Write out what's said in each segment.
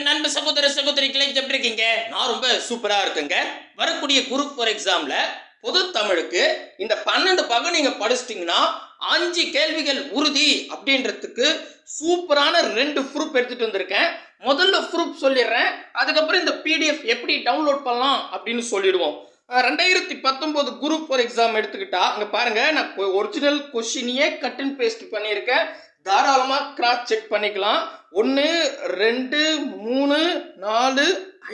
என் அன்பு சகோதர சகோதரிகளை எப்படி இருக்கீங்க? நான் ரொம்ப சூப்பரா இருக்குங்க. வரக்கூடிய குரூப் ஃபோர் எக்ஸாம்ல பொது தமிழுக்கு இந்த பன்னெண்டு பக்கம் நீங்க படிச்சிட்டீங்கன்னா அஞ்சு கேள்விகள் உறுதி அப்படின்றதுக்கு சூப்பரான ரெண்டு ப்ரூஃப் எடுத்துட்டு வந்திருக்கேன். முதல்ல ப்ரூஃப் சொல்லிடுறேன். அதுக்கப்புறம் இந்த பிடிஎஃப் எப்படி டவுன்லோட் பண்ணலாம் அப்படின்னு சொல்லிடுவோம். ரெண்டாயிரத்தி பத்தொம்போது குரூப் ஃபார் எக்ஸாம் எடுத்துக்கிட்டா அங்கே பாருங்க நான் ஒரிஜினல் கொஷினையே கட் அண்ட் பேஸ்ட் பண்ணியிருக்கேன். தாராளமாக கிராஸ் செக் பண்ணிக்கலாம். ஒன்று ரெண்டு மூணு நாலு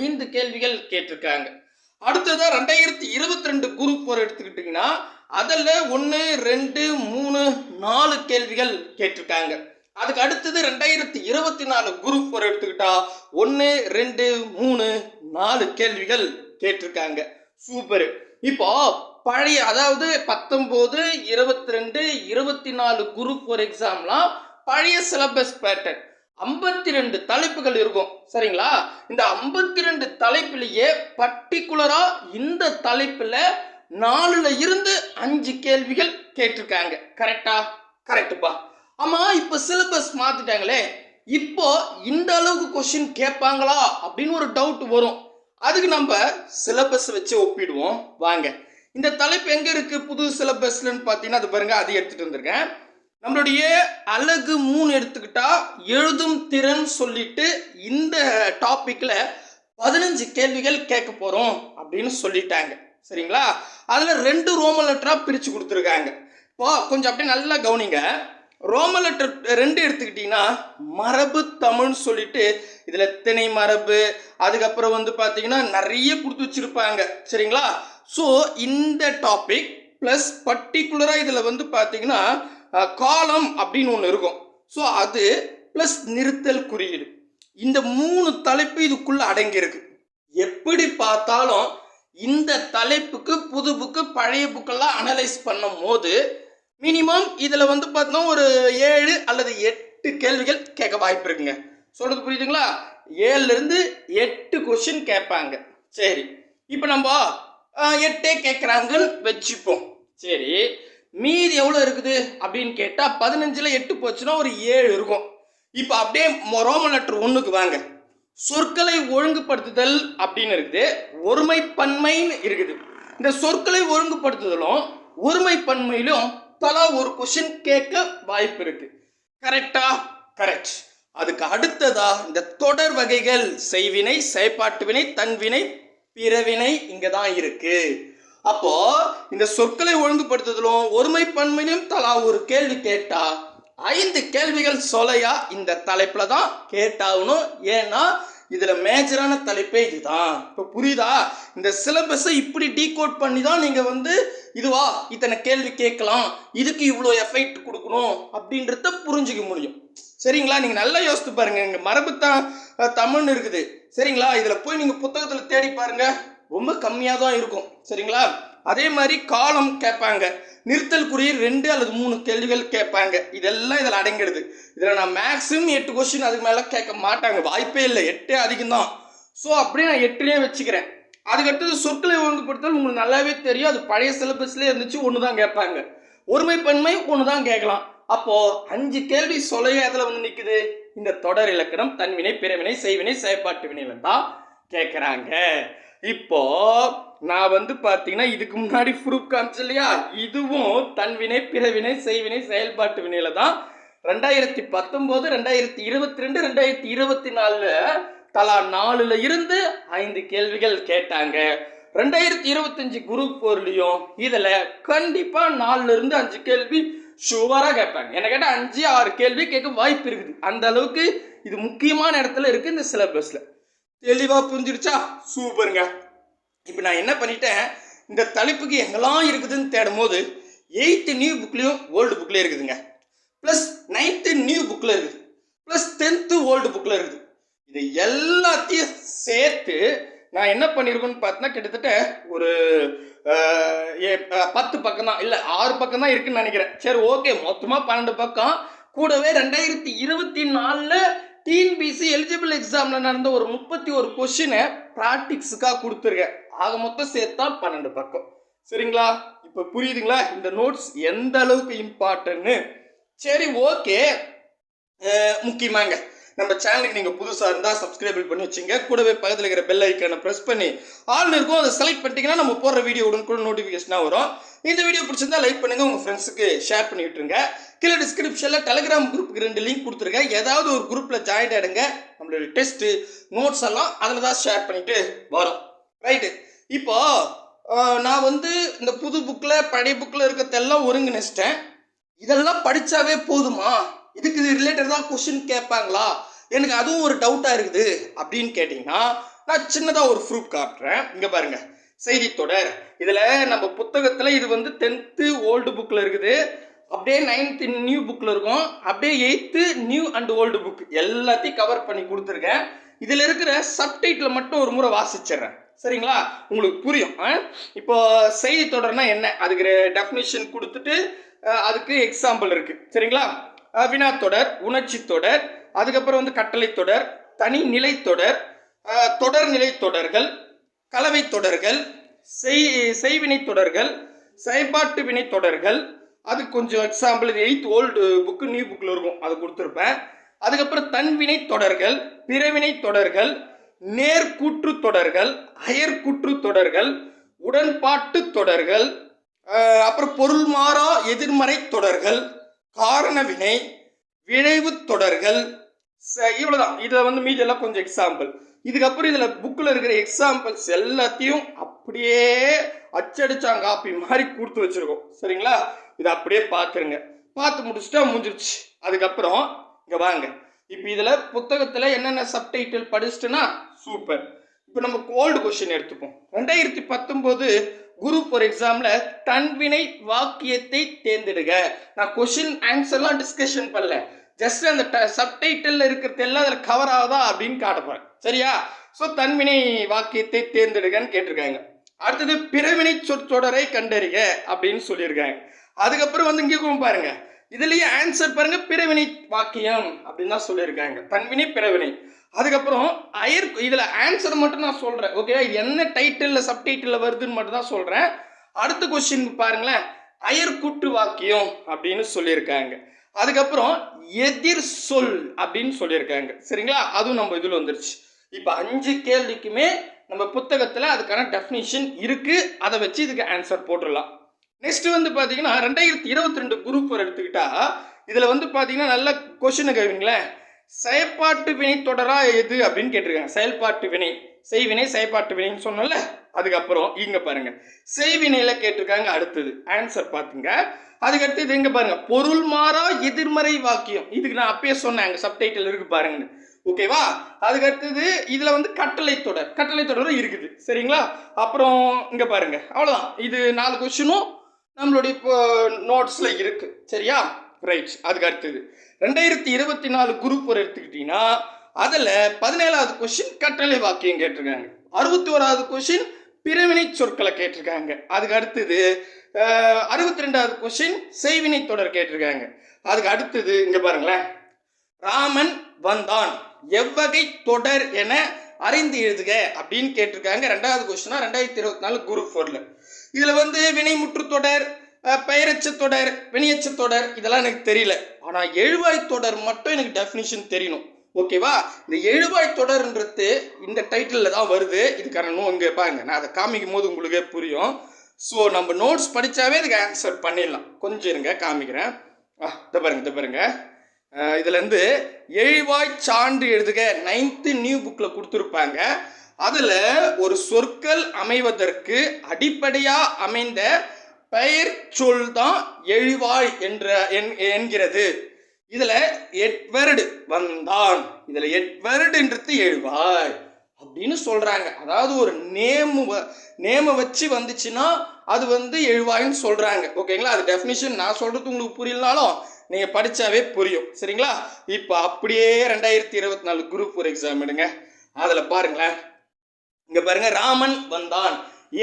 ஐந்து கேள்விகள் கேட்டிருக்காங்க. அடுத்ததாக ரெண்டாயிரத்தி இருபத்தி ரெண்டு குரூப் ஃபோர் எடுத்துக்கிட்டிங்கன்னா அதில் ஒன்று ரெண்டு மூணு நாலு கேள்விகள் கேட்டிருக்காங்க. அதுக்கு அடுத்தது ரெண்டாயிரத்தி இருபத்தி நாலு குரூப் ஃபோர் எடுத்துக்கிட்டா ஒன்று ரெண்டு மூணு நாலு கேள்விகள் கேட்டிருக்காங்க. சூப்பர். இப்போ பழைய அதாவது பத்தொம்போது இருபத்தி ரெண்டு இருபத்தி நாலு குரூப் ஃபோர் எக்ஸாம்லாம் பழைய சிலபஸ் பேட்டர்ன் ஐம்பத்தி ரெண்டு தலைப்புகள் இருக்கும். சரிங்களா? இந்த ஐம்பத்தி ரெண்டு தலைப்பிலேயே பர்டிகுலராக இந்த தலைப்பில் நாலுல இருந்து அஞ்சு கேள்விகள் கேட்டிருக்காங்க. கரெக்டா கரெக்டுப்பா ஆமாம் இப்போ சிலபஸ் மாற்றிட்டாங்களே இப்போ இந்த அளவுக்கு கொஸ்டின் கேட்பாங்களா அப்படின்னு ஒரு டவுட் வரும். அதுக்கு நம்ம சிலபஸ் வச்சு ஒப்பிடுவோம். வாங்க. இந்த தலைப்பு எங்க இருக்கு? புது சிலபஸ்லன்னு பார்த்தீங்கன்னா அது பாருங்க அது எடுத்துட்டு வந்திருக்கேன். நம்மளுடைய அழகு மூணு எடுத்துக்கிட்டா எழுதும் திறன் சொல்லிட்டு இந்த டாபிக்ல பதினஞ்சு கேள்விகள் கேட்க போறோம் அப்படின்னு சொல்லிட்டாங்க. சரிங்களா? அதுல ரெண்டு ரோம லெட்டரா பிரிச்சு கொடுத்துருக்காங்க. இப்போ கொஞ்சம் அப்படியே நல்லா கவனிங்க. ரோம லெட்டர் ரெண்டு எடுத்துக்கிட்டீங்கன்னா மரபு தமிழ்னு சொல்லிட்டு இதில் திணை மரபு அதுக்கப்புறம் வந்து பார்த்தீங்கன்னா நிறைய கொடுத்து வச்சிருப்பாங்க. சரிங்களா? ஸோ இந்த டாபிக் ப்ளஸ் பர்டிகுலராக இதில் வந்து பார்த்தீங்கன்னா காலம் அப்படின்னு ஒன்று இருக்கும். ஸோ அது ப்ளஸ் நிறுத்தல் குறியீடு. இந்த மூணு தலைப்பு இதுக்குள்ளே அடங்கியிருக்கு. எப்படி பார்த்தாலும் இந்த தலைப்புக்கு புது புக்கு பழைய புக்கெல்லாம் அனலைஸ் பண்ணும் போது மினிமம் இதில் வந்து பார்த்தோம்னா ஒரு ஏழு அல்லது எட்டு கேள்விகள் கேட்க வாய்ப்பு இருக்குங்க. சொல்கிறது புரியுதுங்களா? ஏழுலேருந்து எட்டு கொஸ்டின் கேட்பாங்க. சரி. இப்போ நம்ம எட்டே கேட்குறாங்கன்னு வச்சுப்போம். சரி மீதி எவ்வளோ இருக்குது அப்படின்னு கேட்டால் பதினஞ்சில் எட்டு போச்சுன்னா ஒரு ஏழு இருக்கும். இப்போ அப்படியே மொ- ரோமன் லெட்டர் ஒன்றுக்கு வாங்க. சொற்களை ஒழுங்குபடுத்துதல் அப்படின்னு இருக்குது. ஒருமை பன்மைன்னு இருக்குது. இந்த சொற்களை ஒழுங்குபடுத்துதலும் ஒருமை பன்மையிலும் தலா ஒரு கொஷின் கேட்க வாய்ப்பு இருக்கு. கரெக்டா கரெக்ட் அதுக்கு அடுத்ததா இந்த தொடர் வகைகள் செய்வினை செயற்பாட்டு வினை தன்வினை பிறவினை இங்கே தான் இருக்கு. அப்போ இந்த சொற்களை ஒழுங்குபடுத்துதலும் ஒருமை பன்மையிலும் தலா ஒரு கேள்வி கேட்டா ஐந்து கேள்விகள் சொலையா இந்த தலைப்புல தான் கேட்டாகணும். ஏன்னா இதுல மேஜரான தலைப்பே இதுதான். இப்போ புரியுதா? இந்த சிலபஸை இப்படி டீகோட் பண்ணி தான் நீங்க வந்து இதுவா இத்தனை கேள்வி கேட்கலாம் இதுக்கு இவ்வளோ எஃபெக்ட் கொடுக்கணும் அப்படின்றத புரிஞ்சுக்க முடியும். சரிங்களா? நீங்கள் நல்லா யோசித்து பாருங்க. இங்கே மரபு தான் தமிழ்னு இருக்குது. சரிங்களா? இதில் போய் நீங்கள் புத்தகத்தில் தேடி பாருங்க. ரொம்ப கம்மியாக தான் இருக்கும். சரிங்களா? அதே மாதிரி காலம் கேட்பாங்க. நிறுத்தல் குறி ரெண்டு அல்லது மூணு கேள்விகள் கேட்பாங்க. இதெல்லாம் இதில் அடங்கிடுது. இதில் நான் மேக்ஸிமம் எட்டு கொஸ்டின் அதுக்கு மேலே கேட்க மாட்டாங்க. வாய்ப்பே இல்லை. எட்டே அதிகம் தான் ஸோ அப்படியே நான் எட்டுலேயே வச்சுக்கிறேன். அதுக்கடுத்தது சொற்களை ஒழுங்குபடுத்தல் உங்களுக்கு நல்லாவே தெரியும். அது பழைய சிலபஸ்லேயே இருந்துச்சு ஒன்று தான் கேட்பாங்க. ஒருமை பன்மை ஒன்று தான் கேட்கலாம். அப்போது அஞ்சு கேள்வி சொல்லையே அதில் வந்து நிற்குது இந்த தொடர் இலக்கணம் தன்வினை பிறவினை செய்வினை செயற்பாட்டு வினையில தான் கேட்குறாங்க. இப்போ நான் வந்து பார்த்தீங்கன்னா இதுக்கு முன்னாடி ப்ரூஃப் காமிச்சு இல்லையா? இதுவும் தன்வினை பிறவினை செய்வினை செயல்பாட்டு வினையில தான். ரெண்டாயிரத்தி பத்தொம்போது ரெண்டாயிரத்தி இருபத்தி ரெண்டு ரெண்டாயிரத்தி இருபத்தி நாலில் தலா நாலுல இருந்து ஐந்து கேள்விகள் கேட்டாங்க. ரெண்டாயிரத்தி இருபத்தஞ்சு குரூப் ஃபோர்லையும் இதில் கண்டிப்பாக நாலுல இருந்து அஞ்சு கேள்வி ஷுவராக கேட்பாங்க. என்ன கேட்டால் அஞ்சு ஆறு கேள்வி கேட்க வாய்ப்பு இருக்குது. அந்த அளவுக்கு இது முக்கியமான இடத்துல இருக்குது இந்த சிலபஸில் தெளிவாக புரிஞ்சிடுச்சா? சூப்பருங்க. இப்போ நான் என்ன பண்ணிட்டேன்? இந்த தலைப்புக்கு எங்கெல்லாம் இருக்குதுன்னு தேடும் போது எயித்து நியூ புக்லேயும் ஓல்டு புக்லேயும் இருக்குதுங்க. ப்ளஸ் நைன்த்து நியூ புக்கில் இருக்குது. ப்ளஸ் டென்த்து ஓல்டு புக்கில் இருக்குது. இது எல்லாத்தையும் சேர்த்து நான் என்ன பண்ணியிருக்கேன்னு பார்த்தீங்கன்னா கிட்டத்தட்ட ஒரு ஏ- பத்து பக்கம் தான் இல்லை ஆறு பக்கம் தான் இருக்குன்னு நினைக்கிறேன். சரி ஓகே மொத்தமாக பன்னெண்டு பக்கம். கூடவே ரெண்டாயிரத்தி இருபத்தி நாலில் டிஎன்பிசி எலிஜிபிள் எக்ஸாமில் நடந்த ஒரு முப்பத்தி ஒரு கொஷினை ப்ராக்டிக்ஸுக்காக கொடுத்துருக்கேன். ஆக மொத்தம் சேர்த்தா பன்னெண்டு பக்கம். சரிங்களா? இப்போ புரியுதுங்களா? இந்த நோட்ஸ் எந்த அளவுக்கு இம்பார்ட்டன்ட்னு சரி ஓகே முக்கியமாங்க. நம்ம சேனலுக்கு நீங்கள் புதுசாக இருந்தால் சப்ஸ்கிரைபிள் பண்ணி வச்சுங்க. கூடவே பக்கத்தில் இருக்கிற பெல் ஐக்கானை ப்ரெஸ் பண்ணி ஆல்னு இருக்கும் அதை செலக்ட் பண்ணிட்டீங்கன்னா நம்ம போடுற வீடியோ உடனுக்குள்ள நோட்டிஃபிகேஷனாக வரும். இந்த வீடியோ பிடிச்சிருந்தா லைக் பண்ணுங்கள் உங்கள் ஃப்ரெண்ட்ஸுக்கு ஷேர் பண்ணி விட்டுருங்க கீழே டிஸ்கிரிப்ஷனில் டெலிகிராம் குரூப்புக்கு ரெண்டு லிங்க் கொடுத்துருக்கேன். ஏதாவது ஒரு குரூப்பில் ஜாயின் ஆகிடுங்க நம்மளுடைய டெஸ்ட்டு நோட்ஸ் எல்லாம் அதில் தான் ஷேர் பண்ணிட்டு வரோம். ரைட்டு இப்போ நான் வந்து இந்த புது புக்கில் பழைய புக்கில் இருக்கிறதெல்லாம் ஒருங்கிணைச்சிட்டேன். இதெல்லாம் படித்தாவே போதுமா? இதுக்கு இது ரிலேட்டடாக கொஷின் கேட்பாங்களா? எனக்கு அதுவும் ஒரு டவுட்டாக இருக்குது. அப்படின்னு கேட்டிங்கன்னா நான் சின்னதாக ஒரு ப்ரூஃப் காட்டுறேன். இங்கே பாருங்கள் செய்தித்தொடர் இதில் நம்ம புத்தகத்தில் இது வந்து டென்த்து ஓல்டு புக்கில் இருக்குது. அப்படியே நைன்த்து நியூ புக்கில் இருக்கும். அப்படியே eighth new and old book எல்லாத்தையும் கவர் பண்ணி கொடுத்துருக்கேன். இதில் இருக்கிற சப்டைட்டில் மட்டும் ஒரு முறை வாசிச்சிடுறேன். சரிங்களா? உங்களுக்கு புரியும். இப்போ செய்தி தொடர்னா என்ன? அதுக்கு டெஃபினிஷன் கொடுத்துட்டு அதுக்கு எக்ஸாம்பிள் இருக்கு. சரிங்களா? வினாத்தொடர் உணர்ச்சி தொடர் அதுக்கப்புறம் வந்து கட்டளை தொடர் தனி நிலை தொடர் தொடர்நிலை தொடர்கள் கலவை தொடர்கள் செய் செய்வினை தொடர்கள் செயற்பாட்டு வினை தொடர்கள் அது கொஞ்சம் எக்ஸாம்பிள் இது எயித் ஓல்டு புக்கு நியூ புக்கில் இருக்கும். அது கொடுத்துருப்பேன். அதுக்கப்புறம் தன்வினை தொடர்கள் பிறவினை தொடர்கள் நேர்கூற்று தொடர்கள் அயர்கூற்று தொடர்கள் உடன்பாட்டு தொடர்கள் அப்புறம் பொருள் மாறா எதிர்மறை தொடர்கள் காரண வினை விளைவு தொடர்கள் ச- இவ்வளவுதான். இதில் வந்து மீதியெல்லாம் கொஞ்சம் எக்ஸாம்பிள் இதுக்கப்புறம் இதில் புக்கில் இருக்கிற எக்ஸாம்பிள்ஸ் எல்லாத்தையும் அப்படியே அச்சடிச்சாங்க காப்பி மாதிரி கொடுத்து வச்சிருக்கோம். சரிங்களா? இதை அப்படியே பார்த்துருங்க. பார்த்து முடிச்சுட்டா முடிஞ்சிருச்சு. அதுக்கப்புறம் இங்கே வாங்க. இப்போ இதில் புத்தகத்தில் என்னென்ன சப்டைட்டில் படிச்சுட்டுன்னா சூப்பர் இப்போ நம்ம கோல்டு கொஷின் எடுத்துப்போம். ரெண்டாயிரத்தி பத்தொம்போது குரூப் ஒரு எக்ஸாமில் தன்வினை வாக்கியத்தை தேர்ந்தெடுங்க. நான் கொஷின் ஆன்சர்லாம் டிஸ்கஷன் பண்ணல. ஜஸ்ட் அந்த சப்டைட்டில் இருக்கிறது எல்லாம் அதில் கவர் ஆகுதா அப்படின்னு காட்டப்போறேன் சரியா? ஸோ தன்வினை வாக்கியத்தை தேர்ந்தெடுங்கன்னு கேட்டிருக்காங்க. அடுத்தது பிறவினை சொற்றொடரை கண்டறிக அப்படின்னு சொல்லியிருக்காங்க. அதுக்கப்புறம் வந்து இங்கே பாருங்க. இதுலயே ஆன்சர் பாருங்க பிறவினை வாக்கியம் அப்படின்னு தான் சொல்லியிருக்காங்க. தன்வினை பிறவினை. அதுக்கப்புறம் அயர் இதுல ஆன்சர் மட்டும் நான் சொல்றேன் ஓகேவா என்ன டைட்டில் சப்டைட்டில் வருதுன்னு மட்டும் தான் சொல்றேன். அடுத்த கொஸ்டின் பாருங்களேன். அயர்கூட்டு வாக்கியம் அப்படின்னு சொல்லியிருக்காங்க. அதுக்கப்புறம் எதிர் சொல் அப்படின்னு சொல்லியிருக்காங்க. சரிங்களா? அதுவும் நம்ம இதில் வந்துருச்சு. இப்போ அஞ்சு கேள்விக்குமே நம்ம புத்தகத்தில் அதுக்கான டெஃபினிஷன் இருக்குது அதை வச்சு இதுக்கு ஆன்சர் போட்டுடலாம். நெக்ஸ்ட் வந்து பார்த்தீங்கன்னா ரெண்டாயிரத்தி இருபத்தி ரெண்டு குரூப் எடுத்துக்கிட்டா இதில் வந்து பார்த்தீங்கன்னா நல்ல கொஷின் கேட்குறீங்களேன் செயற்பாட்டு வினை தொடரா எது அப்படின்னு கேட்டிருக்காங்க. செயல்பாட்டு வினை. செய்வினை செயற்பாட்டு வினைன்னு சொன்னோம்ல அதுக்கப்புறம் இங்க பாருங்க. செய்வினையில கேட்டிருக்காங்க அடுத்தது. ஆன்சர் பாத்துங்க. அதுக்கடுத்து இது எங்க பாருங்க. பொருள் மாறா எதிர்மறை வாக்கியம். இதுக்கு நான் அப்பயே சொன்னேன் அங்க சப்டைட்டில் இருக்கு பாருங்க ஓகேவா அதுக்கடுத்தது இதில் இதுல வந்து கட்டளை தொடர். கட்டளை தொடரும் இருக்குது. சரிங்களா? அப்புறம் இங்க பாருங்க. அவ்வளவுதான். இது நாலு கொஸ்டினும் நம்மளுடைய இப்போ நோட்ஸ்ல இருக்கு. சரியா? ரைட் அதுக்கு அடுத்தது. ரெண்டாயிரத்தி இருபத்தி நாலு குரூப் ஒரு எடுத்துக்கிட்டீங்கன்னா அதில் பதினேழாவது கொஷின் கட்டளை வாக்கியம் கேட்டிருக்காங்க. அறுபத்தி ஓராவது கொஷின் பிறவினை சொற்களை கேட்டிருக்காங்க. அதுக்கு அடுத்தது அறுபத்தி ரெண்டாவது கொஷின் செய்வினை தொடர் கேட்டிருக்காங்க. அதுக்கு அடுத்தது இங்கே பாருங்களேன். ராமன் வந்தான். எவ்வகை தொடர் என அறிந்து எழுதுக அப்படின்னு கேட்டிருக்காங்க. ரெண்டாவது கொஸ்டினா ரெண்டாயிரத்தி இருபத்தி நாலு குரூப் ஃபோரில் இதில் வந்து வினைமுற்று தொடர் பெயரச்ச தொடர் வினையச்ச தொடர் இதெல்லாம் எனக்கு தெரியல. ஆனால் எழுவாய் தொடர் மட்டும் எனக்கு டெஃபினிஷன் தெரியணும். ஓகேவா இந்த எழுவாய் தொடர்ன்றது இந்த டைட்டிலில் தான் வருது. இதுக்கான நோ இங்கே பாருங்க. நான் அதை காமிக்கும் போது உங்களுக்கே புரியும். ஸோ நம்ம நோட்ஸ் படித்தாவே இதுக்கு ஆன்சர் பண்ணிடலாம். கொஞ்சம் இருங்க காமிக்கிறேன். ஆ இதை பாருங்க இதை பாருங்க. இதுலேருந்து எழுவாய் சான்று எழுதுக. நைன்த்து நியூ புக்கில் கொடுத்துருப்பாங்க. அதில் ஒரு சொற்கள் அமைவதற்கு அடிப்படையாக அமைந்த பெயர் சொல் தான் எழுவாய் என்ற என்- என்கிறது. இதில் எட்வர்டு வந்தான். இதில் எட்வர்டுன்றது எழுவாய் அப்படின்னு சொல்கிறாங்க அதாவது ஒரு நேமு வ- நேம வச்சு வந்துச்சுன்னா அது வந்து எழுவாய்னு சொல்கிறாங்க ஓகேங்களா? அது டெஃபினிஷன் நான் சொல்கிறது உங்களுக்கு புரியலனாலும் நீங்கள் படித்தாவே புரியும். சரிங்களா? இப்போ அப்படியே ரெண்டாயிரத்தி இருபத்தி நாலு குரூப் ஒரு எக்ஸாம் எடுங்க. அதில் பாருங்களேன். இங்க பாருங்க ராமன் வந்தான்.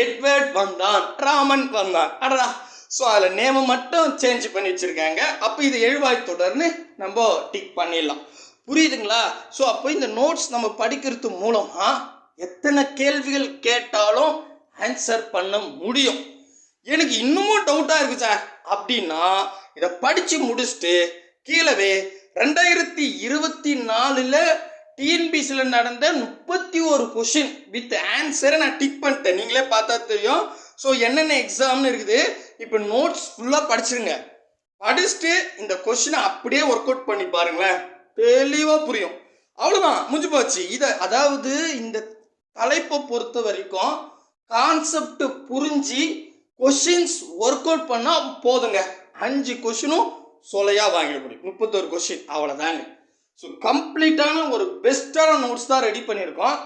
எட்வர்ட் வந்தான். ராமன் வந்தான். அடடா. ஸோ அதில் நேமை மட்டும் சேஞ்ச் பண்ணி வச்சுருக்காங்க. அப்போ இது எழுவாய் தொடர்னு நம்ம டிக் பண்ணிடலாம். புரியுதுங்களா? ஸோ அப்போ இந்த நோட்ஸ் நம்ம படிக்கிறது மூலமாக எத்தனை கேள்விகள் கேட்டாலும் ஆன்சர் பண்ண முடியும். எனக்கு இன்னமும் டவுட்டாக இருக்கு சார் அப்படின்னா இதை படித்து முடிச்சுட்டு கீழவே ரெண்டாயிரத்தி இருபத்தி நாலில் டிஎன்பிசியில் நடந்த முப்பத்தி ஒரு கொஷின் வித் ஆன்சரை நான் டிக் பண்ணிட்டேன். நீங்களே பார்த்தா தெரியும். ஸோ என்னென்ன எக்ஸாம்னு இருக்குது. இப்போ நோட்ஸ் ஃபுல்லாக படிச்சிருங்க. படிச்சுட்டு இந்த கொஷினை அப்படியே ஒர்க் அவுட் பண்ணி பாருங்களேன். தெளிவாக புரியும். அவ்வளோதான் முடிஞ்சு போச்சு. இதை அதாவது இந்த தலைப்பை பொறுத்த வரைக்கும் கான்செப்ட் புரிஞ்சு கொஷின்ஸ் ஒர்க் அவுட் பண்ணால் போதுங்க. அஞ்சு கொஷினும் சொலையாக வாங்கிட முடியும். முப்பத்தொரு கொஷின் அவ்வளோதாங்க ஸோ கம்ப்ளீட்டான ஒரு பெஸ்ட்டான நோட்ஸ் தான் ரெடி பண்ணியிருக்கோம்.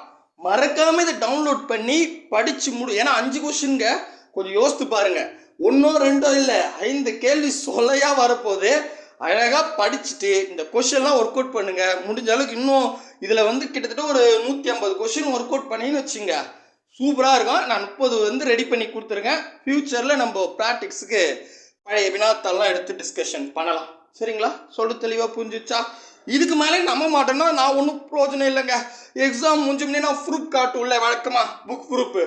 மறக்காமல் இதை டவுன்லோட் பண்ணி படித்து முடி ஏன்னா அஞ்சு கொஷின்ங்க கொஞ்சம் யோசித்து பாருங்க. ஒன்றோ ரெண்டோ இல்லை ஐந்து கேள்வி சொல்லையாக வரப்போகுது. அழகாக படிச்சுட்டு இந்த கொஷின்லாம் ஒர்க் அவுட் பண்ணுங்கள் முடிஞ்ச அளவுக்கு இன்னும் இதில் வந்து கிட்டத்தட்ட ஒரு நூற்றி ஐம்பது கொஷின் ஒர்க் அவுட் பண்ணின்னு வச்சுங்க. சூப்பராக இருக்கும். நான் முப்பது வந்து ரெடி பண்ணி கொடுத்துருக்கேன். ஃப்யூச்சரில் நம்ம ப்ராக்டிக்ஸுக்கு பழைய வினாத்தாலாம் எடுத்து டிஸ்கஷன் பண்ணலாம். சரிங்களா? சொல்லு தெளிவாக புரிஞ்சிச்சா? இதுக்கு மேலே நம்ப மாட்டேன்னா நான் ஒன்றும் பிரயோஜனம் இல்லைங்க. எக்ஸாம் முடிஞ்சோம்னே நான் ப்ரூஃப் காட்டும்ல வழக்கமாக புக் ப்ரூஃப்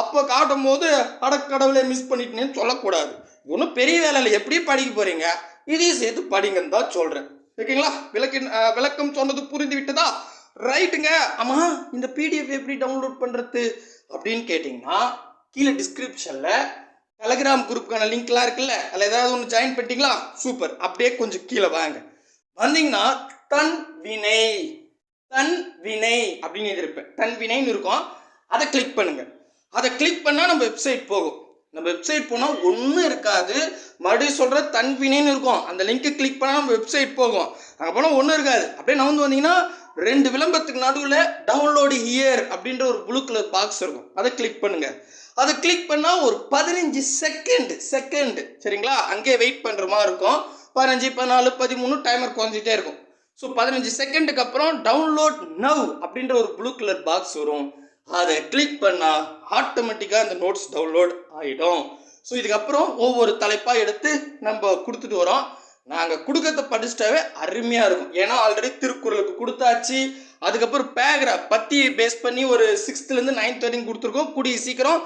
அப்போ காட்டும் போது அடக்கடவுளே மிஸ் பண்ணிட்டேன்னு சொல்லக்கூடாது. ஒன்றும் பெரிய வேலை இல்லை. எப்படி படிக்க போகிறீங்க இதையும் சேர்த்து படிங்கன்னு தான் சொல்கிறேன் ஓகேங்களா? விளக்கின் விளக்கம் சொன்னது புரிந்து விட்டதா? ரைட்டுங்க. ஆமாம் இந்த பிடிஎஃப் எப்படி டவுன்லோட் பண்ணுறது அப்படின்னு கேட்டிங்கன்னா கீழே டிஸ்கிரிப்ஷனில் டெலகிராம் குரூப்புக்கான லிங்க்லாம் இருக்குல்ல? அதில் ஏதாவது ஒன்று ஜாயின் பண்ணிட்டீங்களா? சூப்பர் அப்படியே கொஞ்சம் கீழே வாங்க. வந்தீங்கன்னா தன் வினை தன் வினை அப்படின்னு எழுதியிருப்பேன். தன் வினைன்னு இருக்கும். அதை கிளிக் பண்ணுங்க. அதை கிளிக் பண்ணால் நம்ம வெப்சைட் போகும். நம்ம வெப்சைட் போனால் ஒன்றும் இருக்காது. மறுபடியும் சொல்கிற தன் வினைன்னு இருக்கும். அந்த லிங்க்கை கிளிக் பண்ணால் நம்ம வெப்சைட் போகும். அங்கே போனால் ஒன்றும் இருக்காது. அப்படியே நகர்ந்து வந்தீங்கன்னா ரெண்டு விளம்பரத்துக்கு நடுவில் டவுன்லோடு ஹியர் அப்படின்ற ஒரு ப்ளூ கலர் பாக்ஸ் இருக்கும். அதை கிளிக் பண்ணுங்க. அதை கிளிக் பண்ணால் ஒரு பதினஞ்சு செகண்ட் செகண்ட் சரிங்களா? அங்கேயே வெயிட் பண்ணுற மாதிரி இருக்கும். பதினஞ்சு பதினாலு பதிமூணு டைமர் குறைஞ்சிட்டே இருக்கும். ஸோ பதினஞ்சு செகண்டுக்கு அப்புறம் டவுன்லோட் நவ் அப்படின்ற ஒரு ப்ளூ கலர் பாக்ஸ் வரும். அதை கிளிக் பண்ணால் ஆட்டோமேட்டிக்காக அந்த நோட்ஸ் டவுன்லோட் ஆகிடும் ஸோ இதுக்கப்புறம் ஒவ்வொரு தலைப்பாக எடுத்து நம்ம கொடுத்துட்டு வரோம். நாங்கள் கொடுக்கறத படிச்சிட்டாவே அருமையாக இருக்கும். ஏன்னா ஆல்ரெடி திருக்குறளுக்கு கொடுத்தாச்சு. அதுக்கப்புறம் பேக்ராஃப் பற்றி பேஸ் பண்ணி ஒரு சிக்ஸ்த்துலேருந்து நைன்த் வரைக்கும் கொடுத்துருக்கோம். கூடிய சீக்கிரம்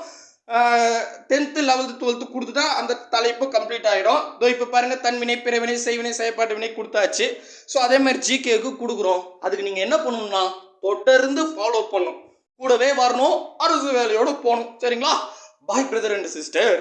டென்த்து லெவல்த்து டுவெல்த்து கொடுத்துட்டா அந்த தலைப்பு கம்ப்ளீட் ஆகிடும் இதோ இப்போ பாருங்கள் தன்வினை பிறவினை செய்வினை செயற்பாட்டு வினை கொடுத்தாச்சு. ஸோ அதே மாதிரி ஜிகேக்கு கொடுக்குறோம். அதுக்கு நீங்கள் என்ன பண்ணணும்னா தொடர்ந்து ஃபாலோ பண்ணணும். கூடவே வரணும் அரசு வேலையோடு போகணும். சரிங்களா? பாய் பிரதர் அண்ட் சிஸ்டர்